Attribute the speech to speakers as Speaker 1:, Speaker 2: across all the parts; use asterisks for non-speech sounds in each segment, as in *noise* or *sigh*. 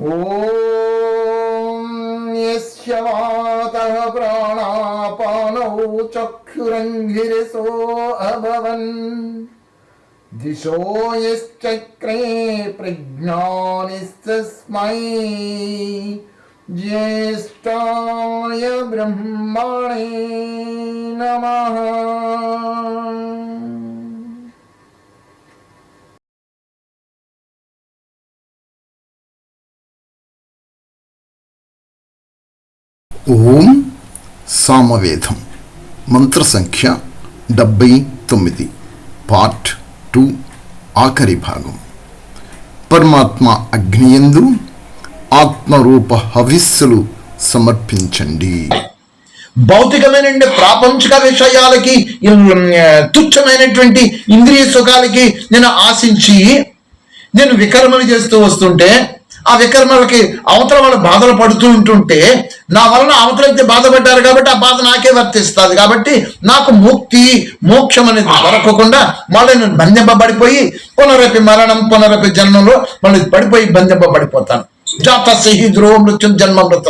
Speaker 1: ॐ यस्य वातः प्राणापानौ चक्षुरङ्गिरसो अभवन्। दिशो यश्चक्रे प्रज्ञानिस्तस्मै ज्येष्ठाय ब्रह्मणे नमः
Speaker 2: ఓం సామవేదం. మంత్ర సంఖ్య డెబ్బై తొమ్మిది. పార్ట్ టూ ఆఖరి భాగం. పరమాత్మ అగ్నియందు ఆత్మరూప హవిస్సులు సమర్పించండి.
Speaker 1: భౌతికమైన ప్రాపంచిక విషయాలకి తుచ్చమైనటువంటి ఇంద్రియ సుఖాలకి నేను ఆశించి నేను వికర్మలు చేస్తూ వస్తుంటే ఆ వికర్మలకి అవతల వాళ్ళు బాధలు పడుతూ ఉంటుంటే నా వలన అవతలైతే బాధపడ్డారు కాబట్టి ఆ బాధ నాకే వర్తిస్తుంది. కాబట్టి నాకు ముక్తి మోక్షం అనేది దొరకకుండా మళ్ళీ నేను బంధింపబడిపోయి పునరపి మరణం పునరపి జన్మంలో మళ్ళీ పడిపోయి బంధింపబడిపోతాను. జాత సహి ధ్రువ మృత్యు జన్మ మృత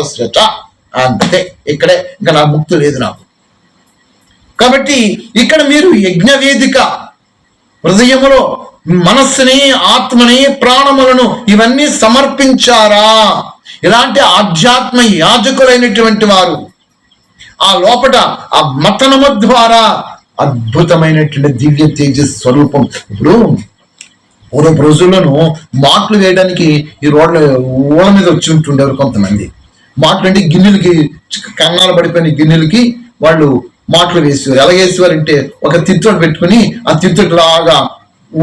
Speaker 1: అంతే. ఇక్కడే ఇంకా నా ముక్తి లేదు నాకు. కాబట్టి ఇక్కడ మీరు యజ్ఞ వేదిక హృదయంలో మనస్సుని ఆత్మని ప్రాణములను ఇవన్నీ సమర్పించారా? ఇలాంటి ఆధ్యాత్మ యాజకులైనటువంటి వారు ఆ లోపట ఆ మతనము ద్వారా అద్భుతమైనటువంటి దివ్య తేజ స్వరూపం. ఇప్పుడు పూర్వపు రోజుల్లోనూ మాటలు వేయడానికి ఈ రోడ్ల ఊళ్ళ మీద వచ్చి ఉంటుండేవారు కొంతమంది. మాటలు అంటే గిన్నెలకి కన్నాలు పడిపోయిన గిన్నెలకి వాళ్ళు మాటలు వేసేవారు. ఎలా వేసేవారు అంటే ఒక తిత్తోటి పెట్టుకుని ఆ తిత్తోటి లాగా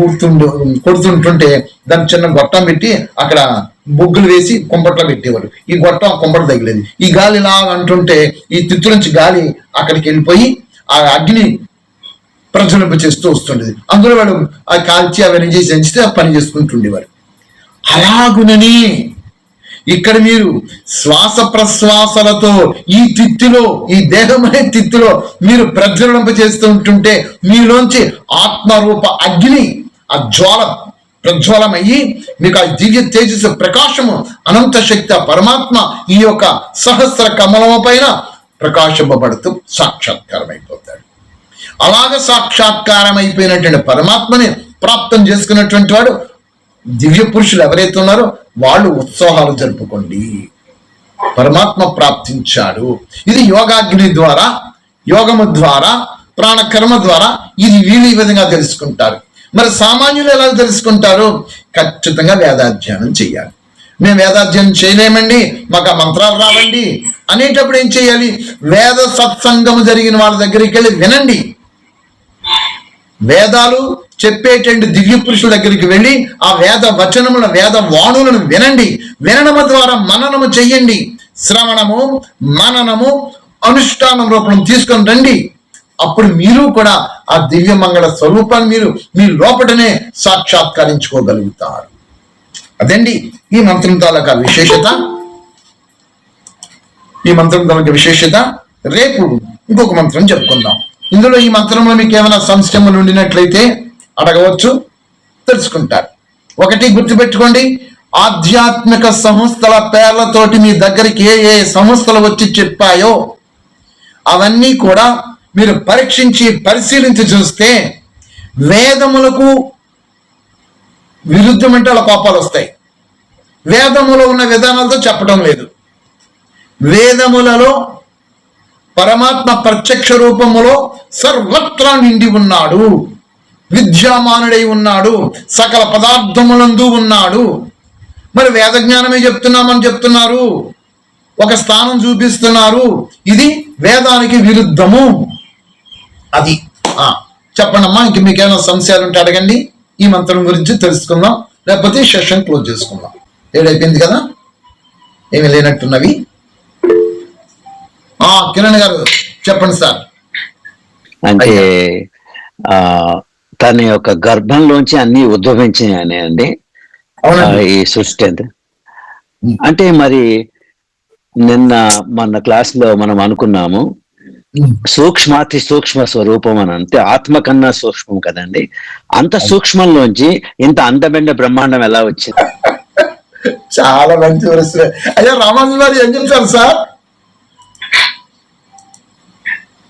Speaker 1: ఊడుతుండు కొడుతుంటుంటే దాని చిన్న గొట్టం పెట్టి అక్కడ బొగ్గులు వేసి కుంపట్లో పెట్టేవారు ఈ గొట్టం ఆ కుంపట తగిలేదు. ఈ గాలి ఇలా అంటుంటే ఈ తిత్తు నుంచి గాలి అక్కడికి వెళ్ళిపోయి ఆ అగ్ని ప్రజ్వలింప చేస్తూ వస్తుండేది. అందులో వాళ్ళు ఆ కాల్చి అవన్నీ చేసి ఎంచితే ఆ పని చేసుకుంటుండేవారు అలాగునని ఇక్కడ మీరు శ్వాస ప్రశ్వాసలతో ఈ తిత్తిలో ఈ దేహమనే తిత్తిలో మీరు ప్రజ్వలింప చేస్తూ ఉంటుంటే మీలోంచి ఆత్మరూప అగ్ని ఆ జ్వాల ప్రజ్వలమయ్యి మీకు ఆ దివ్య తేజస్సు ప్రకాశము అనంత శక్తి పరమాత్మ ఈ యొక్క సహస్ర కమలము పైన ప్రకాశింపబడుతూ సాక్షాత్కారం అయిపోతాడు అలాగ సాక్షాత్కారం అయిపోయినటువంటి పరమాత్మని ప్రాప్తం చేసుకున్నటువంటి వాడు దివ్య పురుషులు ఎవరైతే ఉన్నారో వాళ్ళు ఉత్సాహాలు జరుపుకోండి. పరమాత్మ ప్రాప్తించాడు. ఇది యోగాగ్ని ద్వారా యోగము ద్వారా ప్రాణకర్మ ద్వారా ఇది వీళ్ళు ఈ విధంగా తెలుసుకుంటారు. మరి సామాన్యులు ఎలా తెలుసుకుంటారు? ఖచ్చితంగా వేదాధ్యయనం చేయాలి. మేము వేదాధ్యయనం చేయలేమండి మాకు ఆ మంత్రాలు రావండి. అనేటప్పుడు ఏం చేయాలి? వేద సత్సంగము జరిగిన వాళ్ళ దగ్గరికి వెళ్ళి వినండి. వేదాలు చెప్పేటువంటి దివ్య పురుషుల దగ్గరికి వెళ్ళి ఆ వేద వచనముల వేద వాణులను వినండి. వినడము ద్వారా మననము చెయ్యండి. శ్రవణము మననము అనుష్ఠానం రూపం తీసుకొని రండి. అప్పుడు మీరు కూడా ఆ దివ్య మంగళ స్వరూపాన్ని మీరు మీ లోపటనే సాక్షాత్కరించుకోగలుగుతారు. అదండి ఈ మంత్రం తాలూకా విశేషత. ఈ మంత్రం తాలూకా విశేషత. రేపు ఇంకొక మంత్రం చెప్పుకుందాం ఇందులో ఈ మంత్రంలో మీకు ఏమైనా సంశయములు ఉండినట్లయితే అడగవచ్చు తెలుసుకుంటారు. ఒకటి గుర్తుపెట్టుకోండి ఆధ్యాత్మిక సంస్థల పేర్లతోటి మీ దగ్గరికి ఏ ఏ సంస్థలు వచ్చి చెప్పాయో అవన్నీ కూడా మీరు పరీక్షించి పరిశీలించి చూస్తే వేదములకు విరుద్ధమంటే అలా కోపాలు వస్తాయి. వేదములో ఉన్న విధానాలతో చెప్పడం లేదు. వేదములలో పరమాత్మ ప్రత్యక్ష రూపములో సర్వత్రా నిండి ఉన్నాడు. విద్యామానుడై ఉన్నాడు సకల పదార్థములందు ఉన్నాడు. మరి వేద జ్ఞానమే చెప్తున్నామని చెప్తున్నారు. ఒక స్థానం చూపిస్తున్నారు. ఇది వేదానికి విరుద్ధము. అది ఆ, చెప్పండమ్మా ఇంక మీకు ఏమైనా సంశయాలు ఉంటే అడగండి. ఈ మంత్రం గురించి తెలుసుకుందాం. లేకపోతే సెషన్ క్లోజ్ చేసుకుందాం. ఏడైపోయింది కదా? ఏమి లేనట్టున్నవి. ఆ కిరణ్ గారు చెప్పండి సార్.
Speaker 3: అంటే తన యొక్క గర్భంలోంచి అన్ని ఉద్భవించినాయని అండి. ఈ సృష్టి అంతా. అంటే మరి నిన్న మన క్లాస్లో మనం అనుకున్నాము సూక్ష్మాతి సూక్ష్మ స్వరూపం అని అంటే ఆత్మ కన్నా సూక్ష్మం కదండి. అంత సూక్ష్మంలోంచి ఇంత అందమైన బ్రహ్మాండం ఎలా వచ్చింది?
Speaker 1: చాలా మంచి ప్రశ్న. అయ్యా రామానుజు గారు ఏం చెప్తారు సార్?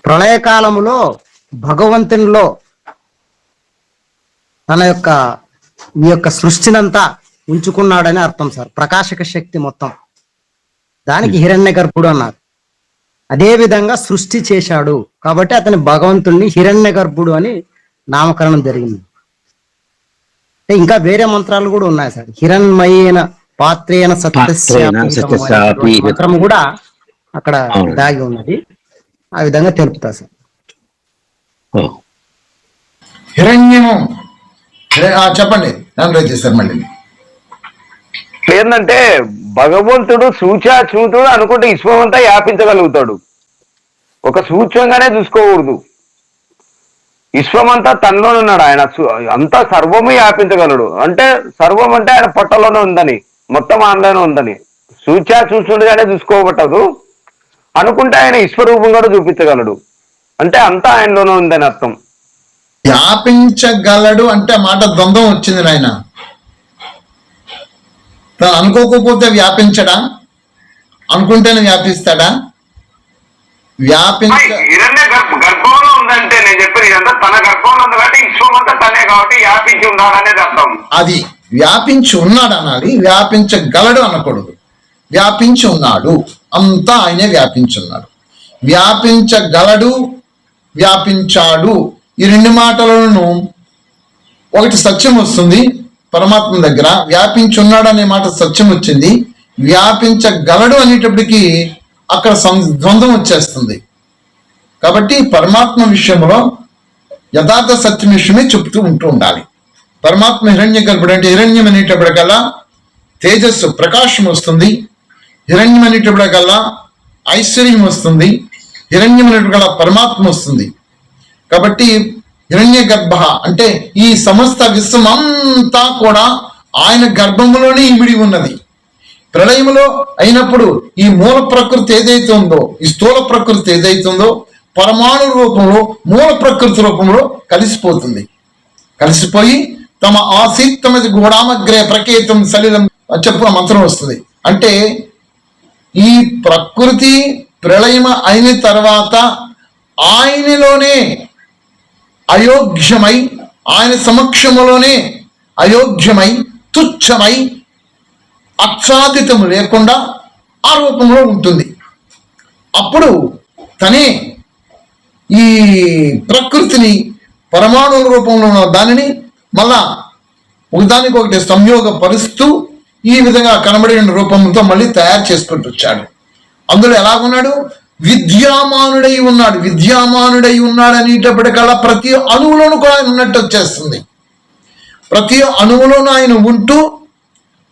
Speaker 4: ప్రళయకాలములో భగవంతునిలో తన యొక్క ఈ యొక్క సృష్టినంతా ఉంచుకున్నాడని అర్థం సార్. ప్రకాశక శక్తి మొత్తం. దానికి హిరణ్య గర్భుడు అన్నారు. అదే విధంగా సృష్టి చేశాడు. కాబట్టి అతని భగవంతుణ్ణి హిరణ్య గర్భుడు అని నామకరణం జరిగింది. ఇంకా వేరే మంత్రాలు కూడా ఉన్నాయి సార్. హిరణ్మయేన పాత్రేన
Speaker 3: సత్యశాపి.
Speaker 4: మంత్రం కూడా అక్కడ. దాగి ఉన్నది. ఆ విధంగా తెలుపుతా సార్.
Speaker 1: హిరణ్యము చెప్పండి. నన్ను రేపు మళ్ళీ?
Speaker 5: ఏంటంటే భగవంతుడు సూచా చూతుడు అనుకుంటే విశ్వం అంతా వ్యాపించగలుగుతాడు ఒక సూచ్యంగానే చూసుకోకూడదు. విశ్వమంతా తనలోనే ఉన్నాడు ఆయన. అంతా సర్వము వ్యాపించగలడు అంటే సర్వం అంటే ఆయన పొట్టలోనే ఉందని మొత్తం ఆయనలోనే ఉందని. సూచా చూస్తుండగానే చూసుకోబట్టదు. అనుకుంటే ఆయన విశ్వరూపం కూడా చూపించగలడు. అంటే అంతా ఆయనలోనే ఉందని అర్థం.
Speaker 1: వ్యాపించగలడు అంటే మాట ద్వంద్వం వచ్చింది నాయన. తను అనుకోకపోతే వ్యాపించడా? అనుకుంటేనే వ్యాపిస్తాడా? వ్యాపించ
Speaker 5: హిరణ్య గర్భంలో ఉందంటే నేను చెప్పిన ఇదంతా తన గర్భంలో ఉంది కాబట్టి విశ్వం అంతా తనే కాబట్టి వ్యాపించి ఉండాలనేది అర్థం.
Speaker 1: అది వ్యాపించి ఉన్నాడు అనాలి వ్యాపించగలడు అనకూడదు. వ్యాపించి ఉన్నాడు. అంతా ఆయనే వ్యాపించి ఉన్నాడు. వ్యాపించగలడు వ్యాపించాడు. ఈ రెండు మాటలను ఒకటి సత్యం వస్తుంది. పరమాత్మ దగ్గర వ్యాపించున్నాడు అనే మాట సత్యం వచ్చింది. వ్యాపించగలడు అనేటప్పటికీ అక్కడ ద్వంద్వం వచ్చేస్తుంది. కాబట్టి పరమాత్మ విషయంలో యథార్థ సత్యం విషయమే చెప్తూ ఉంటూ ఉండాలి. పరమాత్మ హిరణ్య గర్భుడు అంటే హిరణ్యం అనేటప్పటికల్లా తేజస్సు ప్రకాశం వస్తుంది. హిరణ్యం అనేటప్పటికల్లా ఐశ్వర్యం వస్తుంది. హిరణ్యం అనేటప్పటికల్లా పరమాత్మ వస్తుంది. కాబట్టి హిరణ్య గర్భ అంటే ఈ సమస్త విశ్వం అంతా కూడా ఆయన గర్భములోనే ఇమిడి ఉన్నది. ప్రళయములో అయినప్పుడు ఈ మూల ప్రకృతి ఏదైతే ఉందో ఈ స్థూల ప్రకృతి ఏదైతే ఉందో పరమాణు రూపంలో మూల ప్రకృతి రూపంలో కలిసిపోతుంది. కలిసిపోయి తమ ఆసీత్తమది గూఢామగ్రే ప్రకేతం సలిలం చెప్పు మంత్రం వస్తుంది. అంటే ఈ ప్రకృతి ప్రళయం అయిన తర్వాత ఆయనలోనే అయోగ్యమై ఆయన సమక్షములోనే అయోగ్యమై తుచ్చమై అచ్ఛాదితము లేకుండా ఆ రూపంలో ఉంటుంది. అప్పుడు తనే ఈ ప్రకృతిని పరమాణువుల రూపంలో ఉన్న దానిని మళ్ళా ఒకదానికొకటి సంయోగపరుస్తూ ఈ విధంగా కనబడిన రూపంతో మళ్ళీ తయారు చేసుకుంటూ వచ్చాడు. అందులో ఎలాగున్నాడు? విద్యామానుడై ఉన్నాడు. విద్యామానుడై ఉన్నాడు అనేటప్పటికల్లా ప్రతి అణువులోనూ కూడా ఆయన ఉన్నట్టు వచ్చేస్తుంది. ప్రతి అణువులోనూ ఆయన ఉంటూ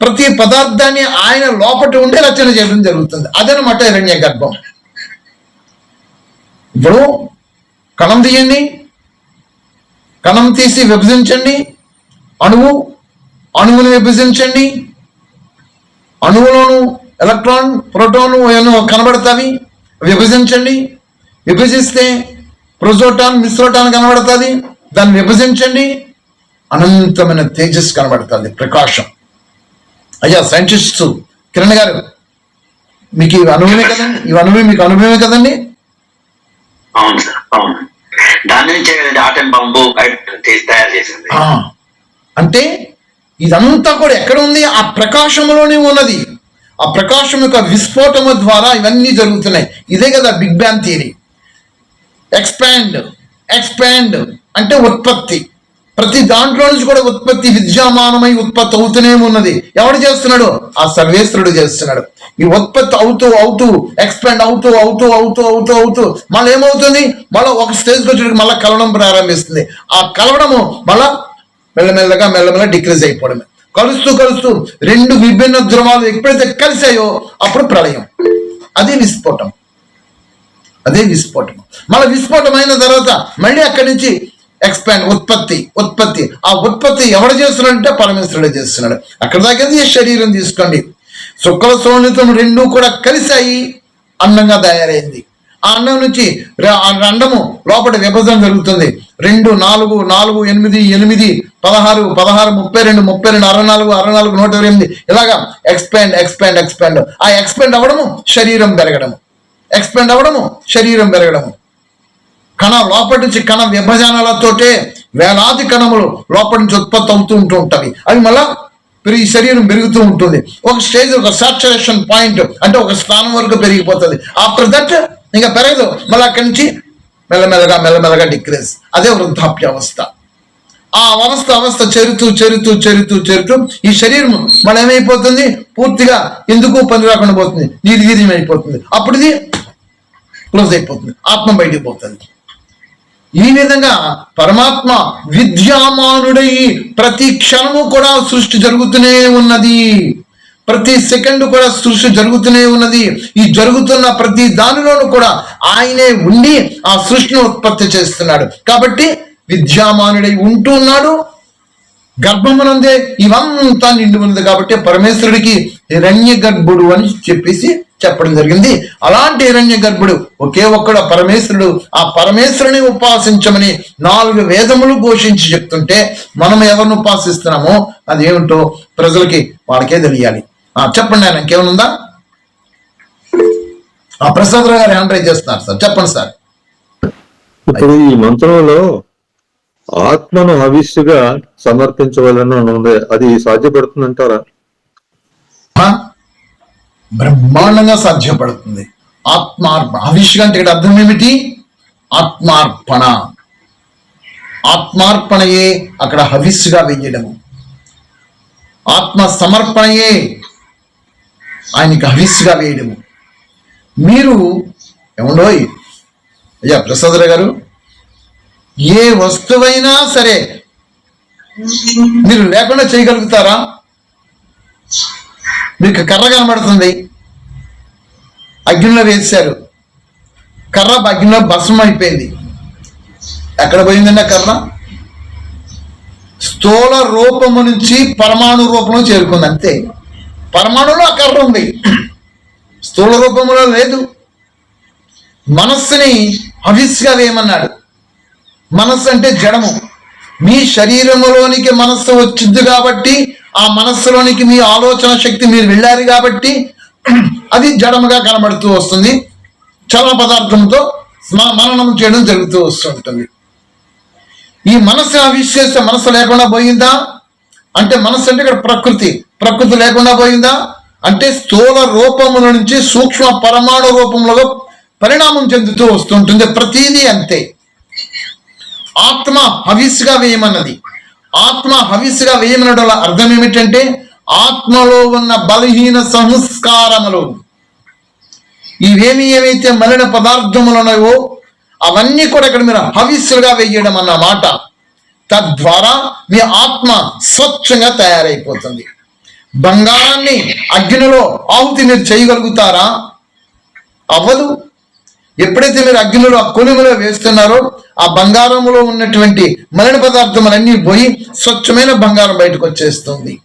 Speaker 1: ప్రతి పదార్థాన్ని ఆయన లోపట ఉండే రచన చేయడం జరుగుతుంది. అదనమాట హిరణ్య గర్భం. ఇప్పుడు కణం తీయండి. కణం తీసి విభజించండి. అణువు అణువును విభజించండి. అణువులోను ఎలక్ట్రాన్ ప్రోటాన్ ఏమో కనబడతావి విభజించండి. విభజిస్తే ప్రోజోటాన్ మిశ్రోటాన్ కనబడుతుంది. దాన్ని విభజించండి. అనంతమైన తేజస్ కనబడుతుంది ప్రకాశం. అయ్యా సైంటిస్ట్ కిరణ్ గారు మీకు ఇవి అనుభవమే కదండి? ఇవి అనుభవం మీకు అనుభవమే కదండి?
Speaker 6: అవును సార్ అవును. దాని నుంచే కదండి ఆటం బాంబు తీసి తయారు చేసింది.
Speaker 1: ఆ, అంటే ఇదంతా కూడా ఎక్కడ ఉంది? ఆ ప్రకాశంలోనే ఉన్నది. ఆ ప్రకాశం యొక్క విస్ఫోటము ద్వారా ఇవన్నీ జరుగుతున్నాయి. ఇదే కదా big bang theory expand expand అంటే ఉత్పత్తి. ప్రతి దాంట్లో నుంచి కూడా ఉత్పత్తి విద్యమానమై ఉత్పత్తి అవుతూనే ఉన్నది. ఎవడు చేస్తున్నాడు? ఆ సర్వేశ్వరుడు చేస్తున్నాడు. ఈ ఉత్పత్తి అవుతూ అవుతూ ఎక్స్పాండ్ అవుతూ అవుతూ అవుతూ అవుతూ అవుతూ మళ్ళీ ఏమవుతుంది? మళ్ళీ ఒక స్టేజ్కి వచ్చేటికి మళ్ళీ కలవడం ప్రారంభిస్తుంది. ఆ కలవడము మళ్ళా మెల్లమెల్లగా మెల్లమెల్ల డిక్రీజ్ అయిపోవడమే. కలుస్తూ కలుస్తూ రెండు విభిన్న ధ్రువాలు ఎప్పుడైతే కలిసాయో అప్పుడు ప్రళయం. అదే విస్ఫోటం. అదే విస్ఫోటం. మళ్ళీ విస్ఫోటం అయిన తర్వాత మళ్ళీ అక్కడి నుంచి ఎక్స్పాండ్ ఉత్పత్తి ఉత్పత్తి. ఆ ఉత్పత్తి ఎవడు చేస్తున్నాడంటే పరమేశ్వరుడే చేస్తున్నాడు. అక్కడ దాకా ఈ శరీరం తీసుకోండి. శుక్ల సోనితం రెండు కూడా కలిసాయి అందంగా తయారైంది. ఆ అన్నం నుంచి అండము లోపల విభజన జరుగుతుంది. రెండు నాలుగు నాలుగు ఎనిమిది ఎనిమిది పదహారు పదహారు ముప్పై రెండు ముప్పై రెండు అరవై నాలుగు అరవై నాలుగు నూట ఇరవై ఎనిమిది. ఇలాగా ఎక్స్పాండ్ ఎక్స్పాండ్ ఎక్స్పాండ్ ఆ ఎక్స్పాండ్ అవ్వడము శరీరం పెరగడము. ఎక్స్పాండ్ అవ్వడము శరీరం పెరగడము. కణ లోపటి నుంచి కణ విభజనలతోటే వేలాది కణములు లోపటి నుంచి ఉత్పత్తి అవుతూ ఉంటూ ఉంటాయి. అవి మళ్ళా పెరిగి శరీరం పెరుగుతూ ఉంటుంది. ఒక స్టేజ్ ఒక సాచురేషన్ పాయింట్ అంటే ఒక స్థానం వరకు పెరిగిపోతుంది. ఆఫ్టర్ దట్ ఇంకా పెరగదు. మళ్ళీ అక్కడి నుంచి మెల్లమెల్లగా మెల్లమెల్లగా డిక్రీజ్. అదే వృద్ధాప్య అవస్థ. ఆ అవస్థ అవస్థ చేరుతూ చేరుతూ చేరుతూ చేరుతూ ఈ శరీరం మన ఏమైపోతుంది పూర్తిగా ఎందుకు పని రాకుండా పోతుంది? నిర్వీర్యం అయిపోతుంది అప్పుడు ఇది క్లోజ్ అయిపోతుంది. ఆత్మ బయటికి పోతుంది. ఈ విధంగా పరమాత్మ విద్యామానుడై ప్రతి క్షణము కూడా సృష్టి జరుగుతూనే ఉన్నది. ప్రతి సెకండ్ కూడా సృష్టి జరుగుతూనే ఉన్నది. ఈ జరుగుతున్న ప్రతి దానిలోనూ కూడా ఆయనే ఉండి ఆ సృష్టిని ఉత్పత్తి చేస్తున్నాడు. కాబట్టి విద్యామానుడై ఉంటూ ఉన్నాడు. గర్భమునందే ఇవంతా నిండి ఉన్నది కాబట్టి పరమేశ్వరుడికి హిరణ్య గర్భుడు అని చెప్పేసి చెప్పడం జరిగింది. అలాంటి హిరణ్య గర్భుడు ఒకే ఒక్కడు పరమేశ్వరుడు. ఆ పరమేశ్వరుని ఉపాసించమని నాలుగు వేదములు ఘోషించి చెప్తుంటే మనం ఎవరిని ఉపాసిస్తున్నామో అదేమిటో ప్రజలకి వాళ్ళకే తెలియాలి. చెప్పండి ఆయన ఇంకేమనుందా ఆ ప్రసాదరావు గారు రైజ్ చేస్తున్నారు సార్. చెప్పండి సార్.
Speaker 7: ఇప్పుడు ఈ మంత్రంలో ఆత్మను హవిస్సుగా సమర్పించవలను ఉంది. అది సాధ్యపడుతుందంటారా?
Speaker 1: బ్రహ్మాండంగా సాధ్యపడుతుంది. ఆత్మార్పణ హవిష్గా అంటే ఇక్కడ అర్థం ఏమిటి? ఆత్మార్పణ. ఆత్మార్పణయే అక్కడ హవిస్సుగా వెయ్యడము ఆత్మ సమర్పణయే ఆయనకి హవిస్సుగా వేయడము. మీరు ఏమండోయ్? అయ్యా ప్రసాదర గారు ఏ వస్తువైనా సరే మీరు లేకుండా చేయగలుగుతారా? మీకు కర్ర కనబడుతుంది. అగ్నిలో వేశారు. కర్ర అగ్నిలో భస్మం అయిపోయింది. ఎక్కడ పోయిందండి ఆ కర్ర? స్థూల రూపము నుంచి పరమాణు రూపంలో చేరుకుంది అంతే. పరమాణులో ఆ కర్ర ఉంది. స్థూల రూపంలో లేదు. మనస్సుని అవిస్గా వేయమన్నాడు. మనస్సు అంటే జడము. మీ శరీరములోనికి మనస్సు వచ్చింది కాబట్టి ఆ మనస్సులోనికి మీ ఆలోచన శక్తి మీరు వెళ్ళారు కాబట్టి అది జడముగా కనబడుతూ వస్తుంది. చలన పదార్థంతో మననం చేయడం జరుగుతూ వస్తుంటుంది. ఈ మనస్సు అవిశ్వేస్తే మనస్సు లేకుండా పోయిందా? అంటే మనస్సు అంటే ఇక్కడ ప్రకృతి. ప్రకృతి లేకుండా పోయిందా? అంటే స్థూల రూపముల నుంచి సూక్ష్మ పరమాణు రూపంలో పరిణామం చెందుతూ వస్తుంటుంది. ప్రతీది అంతే. ఆత్మ హవిస్గా వేయమన్నది. ఆత్మ హవిస్గా వేయమనడం అర్థం ఏమిటంటే ఆత్మలో ఉన్న బలహీన సంస్కారములు. ఇవేమి ఏవైతే మలిన పదార్థములు ఉన్నాయో అవన్నీ కూడా ఇక్కడ మీరు హవిస్సులుగా వేయడం అన్నమాట. తద్వారా మీ ఆత్మ స్వచ్ఛంగా తయారైపోతుంది. బంగారాన్ని అగ్నిలో ఆహుతి మీరు చేయగలుగుతారా? అవ్వదు. ఎప్పుడైతే మీరు అగ్నిలో ఆ కొనుమలో వేస్తున్నారో ఆ బంగారములో ఉన్నటువంటి మలిన పదార్థములన్నీ పోయి స్వచ్ఛమైన బంగారం బయటకు వచ్చేస్తుంది.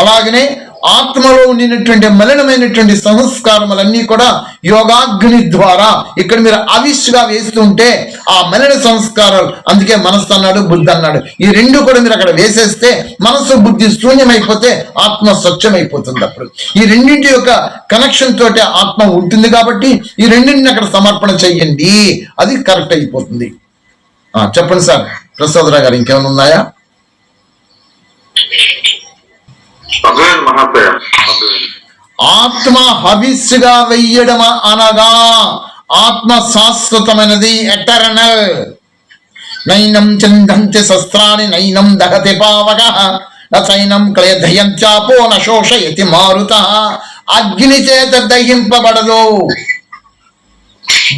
Speaker 1: అలాగనే ఆత్మలో ఉండినటువంటి మలినమైనటువంటి సంస్కారములన్నీ కూడా యోగాగ్ని ద్వారా ఇక్కడ మీరు అవిష్గా వేస్తుంటే ఆ మలిన సంస్కారాలు అందుకే మనస్సు అన్నాడు బుద్ధి అన్నాడు. ఈ రెండు కూడా మీరు అక్కడ వేసేస్తే మనస్సు బుద్ధి శూన్యమైపోతే ఆత్మ స్వచ్ఛమైపోతుంది అప్పుడు. ఈ రెండింటి యొక్క కనెక్షన్ తోటే ఆత్మ ఉంటుంది కాబట్టి ఈ రెండింటిని అక్కడ సమర్పణ చెయ్యండి. అది కరెక్ట్ అయిపోతుంది. చెప్పండి సార్. ప్రసాదరావు గారు ఇంకేమైనా ఉన్నాయా? ఆత్మ హవిస్సుగా వెయ్యడం అనగా ఆత్మ శాశ్వతమైనది ఎటర్నల్ నైనం చందంతి శస్త్రాన్ని నైనం దహతి పావక నైనం క్లయధయంత్యాపో నశోషయతి మారుత అగ్ని చేత దహింపబడదు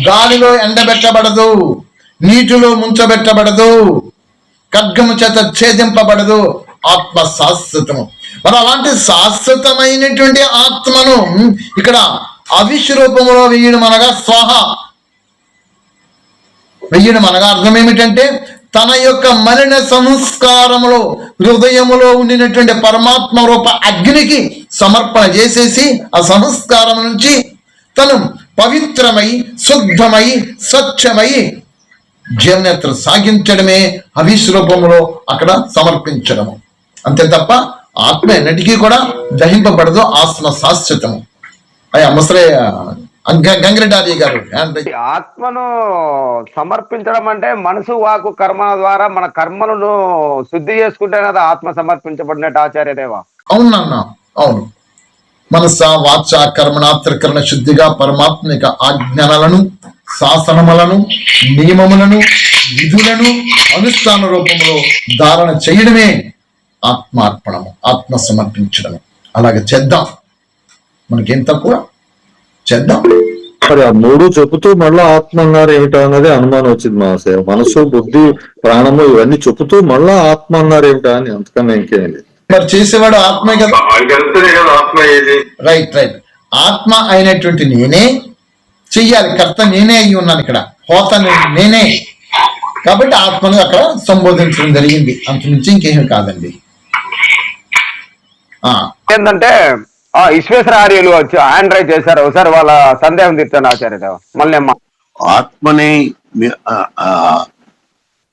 Speaker 1: గాలిలో ఎండబెట్టబడదు నీటిలో ముంచబెట్టబడదు ఖడ్గము చేత ఛేదింపబడదు ఆత్మ శాశ్వతము మరి అలాంటి శాశ్వతమైనటువంటి ఆత్మను ఇక్కడ అవిష్ రూపంలో వేయడం అనగా స్వాహ. వెయ్యడం అనగా అర్థం ఏమిటంటే తన యొక్క మలిన సంస్కారములో హృదయములో ఉండినటువంటి పరమాత్మ రూప అగ్నికి సమర్పణ చేసేసి ఆ సంస్కారం నుంచి తను పవిత్రమై శుద్ధమై స్వచ్ఛమై జీవనయాత్ర సాగించడమే హవిస్ అక్కడ సమర్పించడము. అంతే తప్ప ఆత్మ ఎన్నటికీ కూడా దహింపబడదు ఆత్మ శాశ్వతము. అయ్యా ముసలే గంగిరెడ్డి గారు
Speaker 5: ఆత్మను సమర్పించడం అంటే మనసు వాకు కర్మ ద్వారా మన కర్మలను శుద్ధి చేసుకుంటే కదా ఆత్మ సమర్పించబడినట్టు ఆచార్యదేవా
Speaker 1: అవునన్నా అవును మనస వాచ కర్మణ త్రికరణ శుద్ధిగా పరమాత్మిక ఆజ్ఞానాలను శాసనములను నియమములను విధులను అనుష్ఠాన రూపంలో ధారణ చేయడమే ఆత్మార్పణము ఆత్మ సమర్పించడము అలాగే చేద్దాం. మనకేం తక్కువ? చేద్దాం.
Speaker 7: మరి ఆ మూడు చెబుతూ మళ్ళా ఆత్మ అన్నారు ఏమిటో అన్నది అనుమానం వచ్చింది మహాశయ మనసు బుద్ధి ప్రాణము ఇవన్నీ చెబుతూ మళ్ళా ఆత్మ అన్నారు ఏమిటా అని అంతకన్నా ఇంకేం లేదు.
Speaker 1: మరి చేసేవాడు ఆత్మే కదా?
Speaker 7: వెళ్తేనే కదా ఆత్మ ఏది?
Speaker 1: Right right. ఆత్మ అయినటువంటి నేనే చెయ్యాలి. కర్త నేనే అయి ఉన్నాను ఇక్కడ. హోత నేనే. కాబట్టి ఆత్మను అక్కడ సంబోధించడం జరిగింది. అంతమించి ఇంకేమీ కాదండి.
Speaker 5: ఏంటంటే ఆ విశ్వేశ్వర ఆర్యులు వచ్చి హ్యాండ్ రైజ్ చేశారు. ఒకసారి వాళ్ళ సందేహం తీర్చాను ఆచార్యదేవ మళ్ళీ అమ్మ.
Speaker 8: ఆత్మని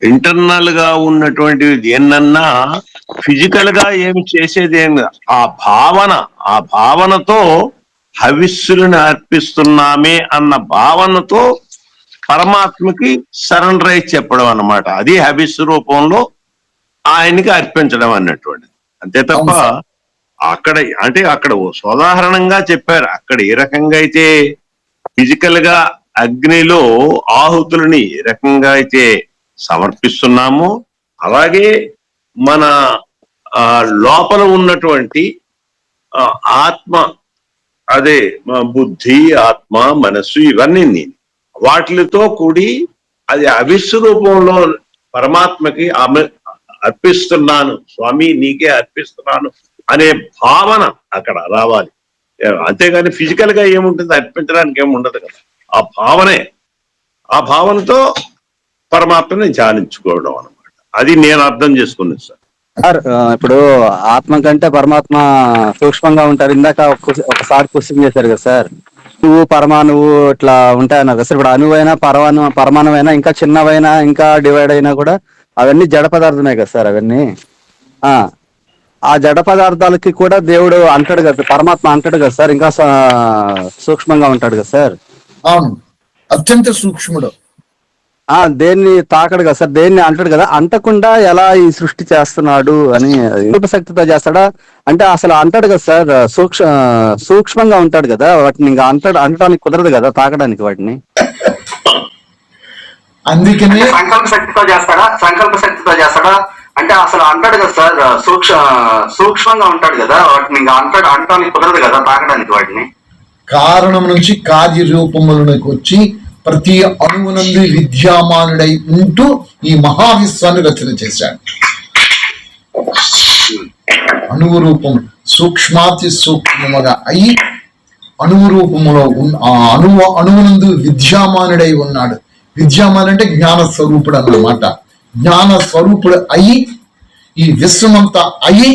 Speaker 8: ఇంటర్నల్గా ఉన్నటువంటి దేన్నన్నా ఫిజికల్గా ఏమి చేసేది ఏం. ఆ భావన ఆ భావనతో హవిస్సులను అర్పిస్తున్నామే అన్న భావనతో పరమాత్మకి సరెండర్ అయి చెప్పడం అన్నమాట. అది హవిస్సు రూపంలో ఆయనకి అర్పించడం అన్నటువంటిది. అంతే తప్ప. అక్కడ అంటే అక్కడ ఓ సాధారణంగా చెప్పారు. అక్కడ ఏ రకంగా అయితే ఫిజికల్గా అగ్నిలో ఆహుతులని ఏ రకంగా అయితే సమర్పిస్తున్నామో అలాగే మన లోపల ఉన్నటువంటి ఆత్మ అదే బుద్ధి ఆత్మ మనస్సు ఇవన్నీ వాటితో కూడి అది అవిస్సు రూపంలో పరమాత్మకి ఆమె అర్పిస్తున్నాను. స్వామి నీకే అర్పిస్తున్నాను. అనే భావన అక్కడ రావాలి. అంతేగాని ఫిజికల్గా ఏముంటుంది? అర్పించడానికి ఏమి ఉండదు కదా. ఆ భావనే. ఆ భావనతో పరమాత్మని ధ్యానించుకోవడం అనమాట అది నేను అర్థం చేసుకున్నాను సార్.
Speaker 9: సార్ ఇప్పుడు ఆత్మ కంటే పరమాత్మ సూక్ష్మంగా ఉంటారు. ఇందాక ఒకసారి క్వశ్చన్ చేశారు కదా సార్. నువ్వు పరమాణువు ఇట్లా ఉంటాయన్నారు కదా సార్. ఇప్పుడు అణువైనా పరమాణు పరమాణువైనా ఇంకా చిన్నవైనా ఇంకా డివైడ్ అయినా కూడా అవన్నీ జడ పదార్థమే కదా సార్ అవన్నీ. ఆ జడ పదార్థాలకి కూడా దేవుడు అంటాడు కదా పరమాత్మ అంటాడు కదా సార్ ఇంకా సూక్ష్మంగా ఉంటాడు కదా సార్?
Speaker 1: అవును. అత్యంత సూక్ష్ముడు.
Speaker 9: ఆ దేన్ని తాకడు కదా సార్ దేన్ని అంటాడు కదా అంటకుండా ఎలా ఈ సృష్టి చేస్తున్నాడు అని శక్తితో చేస్తాడా? అంటే అసలు అంటాడు కదా సార్ సూక్ష్మ సూక్ష్మంగా ఉంటాడు కదా వాటిని ఇంకా అంటాడు అంటడానికి కుదరదు కదా తాకడానికి వాటిని.
Speaker 1: అందుకనే
Speaker 6: సంకల్ప శక్తితో చేస్తాడా? సంకల్ప శక్తితో చేస్తాడా? అంటే అసలు అంటాడు కదా సార్ సూక్ష్మ సూక్ష్మంగా ఉంటాడు కదా వాటిని ఇంకా అంటాడు అంటానికి కుదరదు కదా తాకడానికి వాటిని.
Speaker 1: కారణం నుంచి కార్యరూపములకు వచ్చి ప్రతి అణువునందు విద్యామానుడై ఉంటూ ఈ మహావిశ్వాన్ని రచన చేశాడు. అణువు రూపం సూక్ష్మాతి సూక్ష్మముగా అయి అణువు రూపములో ఉన్న ఆ అణువు అణువునందు విద్యామానుడై ఉన్నాడు. విద్యామాను అంటే జ్ఞాన స్వరూపుడు అన్నమాట. జ్ఞాన స్వరూపుడు అయి ఈ విశ్వమంతా అయి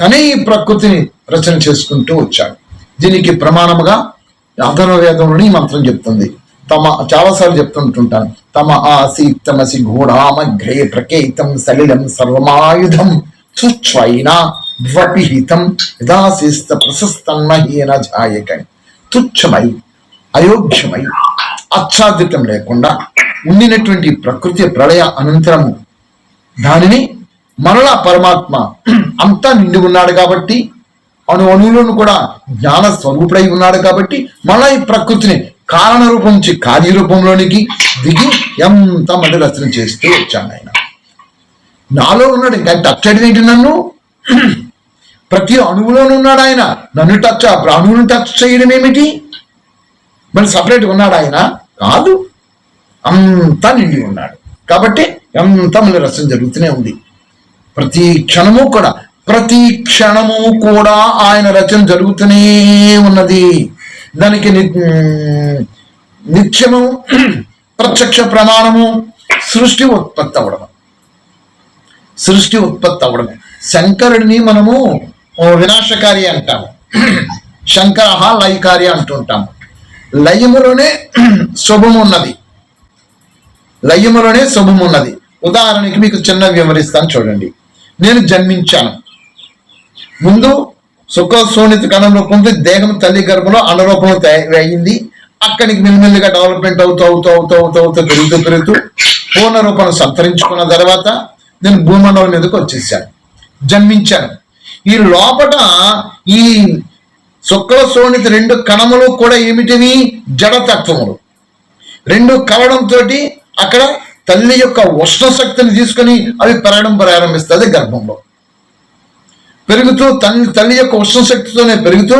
Speaker 1: తనే ఈ ప్రకృతిని రచన చేసుకుంటూ వచ్చాడు. దీనికి ప్రమాణముగా అధర్వ వేదంలోని మంత్రం చెప్తుంది. తమ చాలాసార్లు చెప్తుంటుంటాను. తమ ఆసి తమసి ఘోడామఘ్రే ప్రకేతం సలిలం సర్వమాయుధం తుచ్ఛైన ద్వపిహితం యథాశిస్త ప్రశస్తన్మహీన జాయకం తుచ్చమై అయోగ్యమై ఆచ్ఛాదితం లేకుండా ఉండినటువంటి ప్రకృతి ప్రళయ అనంతరము. దానిని మరలా పరమాత్మ అంతా నిండి ఉన్నాడు కాబట్టి అణు అణువులను కూడా జ్ఞాన స్వరూపుడై ఉన్నాడు కాబట్టి మళ్ళా ఈ ప్రకృతిని కారణ రూపం నుంచి కార్యరూపంలోనికి దిగి ఎంత మంది రచన చేస్తూ వచ్చాను ఆయన. నాలో ఉన్నాడు ఇంకా టచ్ చేయడం ఏంటి నన్ను? ప్రతి అణువులోనూ ఉన్నాడు ఆయన. నన్ను టచ్ ఆ అణువులను టచ్ చేయడం ఏమిటి? మరి సపరేట్ ఉన్నాడు ఆయన? కాదు. అంతా నిండి ఉన్నాడు. కాబట్టి ఎంత మన రసం జరుగుతూనే ఉంది. ప్రతి క్షణము కూడా ప్రతి క్షణము కూడా ఆయన రచన జరుగుతూనే ఉన్నది. దానికి ని- నిత్యము ప్రత్యక్ష ప్రమాణము సృష్టి ఉత్పత్తి అవడం సృష్టి ఉత్పత్తి అవ్వడమే. శంకరుడిని మనము వినాశకారి అంటాము. శంకర లయకారి అంటుంటాము. లయములోనే శుభము ఉన్నది. లయములోనే శుభం ఉన్నది ఉదాహరణకి మీకు చిన్న వివరిస్తాను చూడండి. నేను జన్మించాను. ముందు సుఖ శోణిత కణం రూపంతో దేహం తల్లి గర్భంలో అనురూపం తయారు అయింది అక్కడికి మెల్లిమెల్లిగా డెవలప్మెంట్ అవుతూ అవుతూ అవుతూ అవుతూ అవుతూ పెరుగుతూ పెరుగుతూ పూర్ణ రూపాన్ని సంతరించుకున్న తర్వాత నేను భూమండలం మీదకి వచ్చేసాను. జన్మించాను. ఈ లోపల ఈ శుక్ల శోణిత రెండు కణములు కూడా ఏమిటివి? జడతత్వములు. రెండు కలవడంతో అక్కడ తల్లి యొక్క ఉష్ణ శక్తిని తీసుకొని అవి పెరగడం ప్రారంభిస్తుంది గర్భంలో. పెరుగుతూ తల్లి తల్లి యొక్క ఉష్ణ శక్తితోనే పెరుగుతూ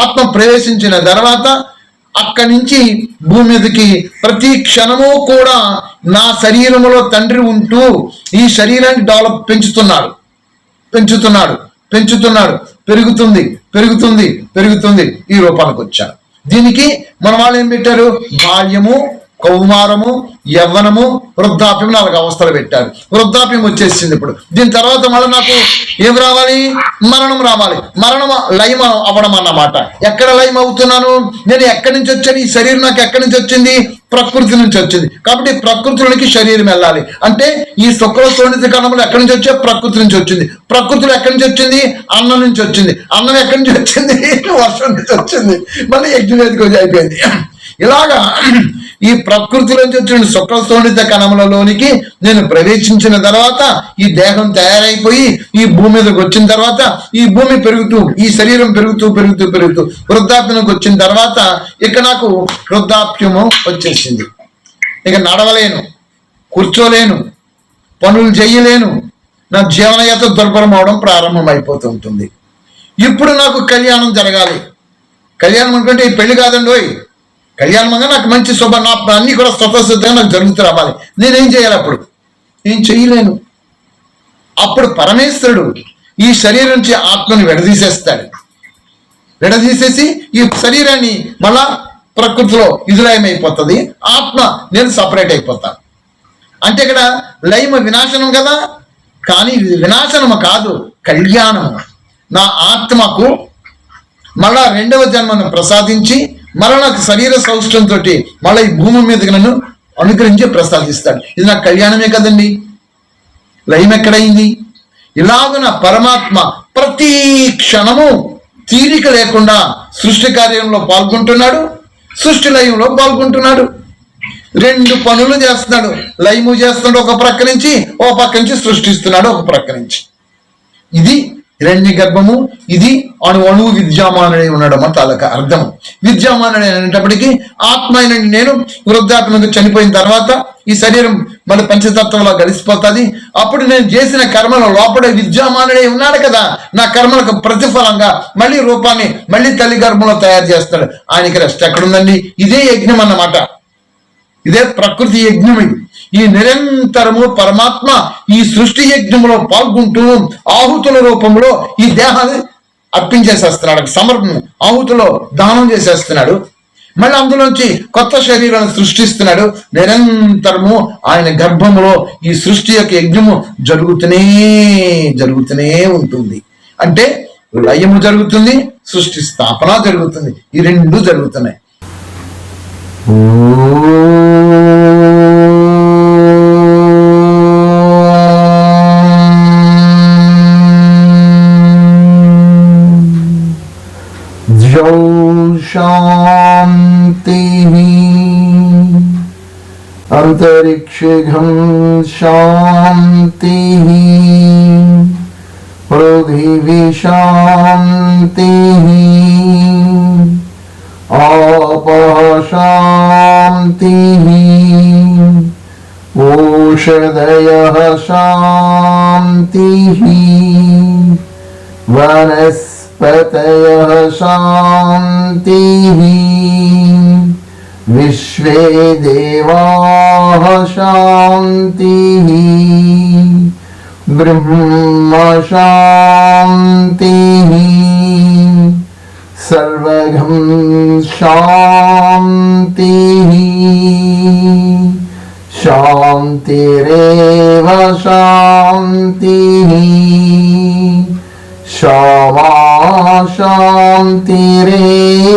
Speaker 1: ఆత్మ ప్రవేశించిన తర్వాత అక్కడి నుంచి భూమి మీదకి ప్రతి క్షణము కూడా నా శరీరములో తండ్రి ఉంటూ ఈ శరీరాన్ని డెవలప్ పెంచుతున్నాడు. పెంచుతున్నాడు పెంచుతున్నాడు. పెరుగుతుంది పెరుగుతుంది పెరుగుతుంది ఈ రూపానికి వచ్చాడు. దీనికి మన వాళ్ళు ఏం పెట్టారు? బాల్యము కౌమారము యవ్వనము వృద్ధాప్యం నాలుగు అవస్థలు పెట్టారు. వృద్ధాప్యం వచ్చేసింది ఇప్పుడు. దీని తర్వాత మళ్ళీ నాకు ఏం రావాలి? మరణం రావాలి. మరణం లయం అవ్వడం అన్నమాట. ఎక్కడ లయం అవుతున్నాను? నేను ఎక్కడి నుంచి వచ్చాను? ఈ శరీరం నాకు ఎక్కడి నుంచి వచ్చింది? ప్రకృతి నుంచి వచ్చింది. కాబట్టి ప్రకృతిలోనికి శరీరం వెళ్ళాలి. అంటే ఈ శుక్ర శోణిత కణములు ఎక్కడి నుంచి వచ్చే ప్రకృతి నుంచి వచ్చింది. ప్రకృతిలో ఎక్కడి నుంచి వచ్చింది? అన్నం నుంచి వచ్చింది. అన్నం ఎక్కడి నుంచి వచ్చింది? *laughs* వర్షం నుంచి వచ్చింది. మళ్ళీ యజ్ఞవేదిక అయిపోయింది. *clears throat* ఇలాగా ఈ ప్రకృతిలోంచి వచ్చిన శుక్ర కణములలోనికి నేను ప్రవేశించిన తర్వాత ఈ దేహం తయారైపోయి ఈ భూమి మీదకి వచ్చిన తర్వాత ఈ భూమి పెరుగుతూ ఈ శరీరం పెరుగుతూ పెరుగుతూ పెరుగుతూ వృద్ధాప్యంకి వచ్చిన తర్వాత ఇక నాకు వృద్ధాప్యము వచ్చేసింది. ఇక నడవలేను కూర్చోలేను పనులు చేయలేను. నా జీవనయాత దుర్భరం అవడం ప్రారంభం అయిపోతూ ఉంటుంది. ఇప్పుడు నాకు కళ్యాణం జరగాలి. కళ్యాణం అనుకుంటే ఈ పెళ్ళి కాదండి కళ్యాణంగా నాకు మంచి శుభ నా అన్ని కూడా స్వతసిద్ధంగా నాకు జరుగుతూ రావాలి. నేనేం చేయాలి అప్పుడు? ఏం చేయలేను. అప్పుడు పరమేశ్వరుడు ఈ శరీరం నుంచి ఆత్మని విడదీసేస్తాడు. విడదీసేసి ఈ శరీరాన్ని మళ్ళా ప్రకృతిలో ఇదులయమైపోతుంది ఆత్మ నేను సపరేట్ అయిపోతాను అంటే ఇక్కడ లయమ వినాశనం కదా? కానీ వినాశనము కాదు కళ్యాణము. నా ఆత్మకు మళ్ళా రెండవ జన్మను ప్రసాదించి మరలా నాకు శరీర సౌష్టంతో మళ్ళీ ఈ భూమి మీదకి నన్ను అనుగ్రహించి ప్రసాదిస్తాడు. ఇది నాకు కళ్యాణమే కదండి. లయం ఎక్కడైంది? ఇలాగున పరమాత్మ ప్రతి క్షణము తీరిక లేకుండా సృష్టి కార్యంలో పాల్గొంటున్నాడు సృష్టి లయంలో పాల్గొంటున్నాడు. రెండు పనులు చేస్తున్నాడు. లయము చేస్తున్నాడు ఒక ప్రక్క నుంచి ఒక పక్క నుంచి సృష్టిస్తున్నాడు ఒక ప్రక్క నుంచి. ఇది హిరణ్య గర్భము ఇది అణు అణువు విద్యామానుడై ఉండడం అని తాలూక అర్థం. విద్యామానుడై అనేటప్పటికీ ఆత్మ అయిన నేను వృద్ధాప్యంలో చనిపోయిన తర్వాత ఈ శరీరం మన పంచతత్వంలో గడిచిపోతుంది. అప్పుడు నేను చేసిన కర్మల లోపల విద్యామానుడే ఉన్నాడు కదా. నా కర్మలకు ప్రతిఫలంగా మళ్ళీ రూపాన్ని మళ్ళీ తల్లి గర్భంలో తయారు చేస్తాడు. ఆయనకి రెస్ట్ ఎక్కడుందండి? ఇదే యజ్ఞం అన్నమాట. ఇదే ప్రకృతి యజ్ఞం ఇది. ఈ నిరంతరము పరమాత్మ ఈ సృష్టి యజ్ఞంలో పాల్గొంటూ ఆహుతుల రూపంలో ఈ దేహాన్ని అర్పించేసేస్తున్నాడు. సమర్పణ ఆహుతులో దానం చేసేస్తున్నాడు. మళ్ళీ అందులోంచి కొత్త శరీరాన్ని సృష్టిస్తున్నాడు. నిరంతరము ఆయన గర్భములో ఈ సృష్టి యొక్క యజ్ఞము జరుగుతూనే జరుగుతూనే ఉంటుంది. అంటే లయము జరుగుతుంది సృష్టి స్థాపన జరుగుతుంది. ఈ రెండు జరుగుతున్నాయి.
Speaker 2: शान्तिः अन्तरिक्षघं शान्तिः पृथिवी शान्तिः आपः शान्तिः ओषधयः शान्तिः। वनस्पतयः शान्तिः। विश्वे देवाः शान्तिः। ब्रह्म शान्तिः सर्वघं शान्तिः शान्तिरेव शान्तिः क्षमा शान्तिरेधि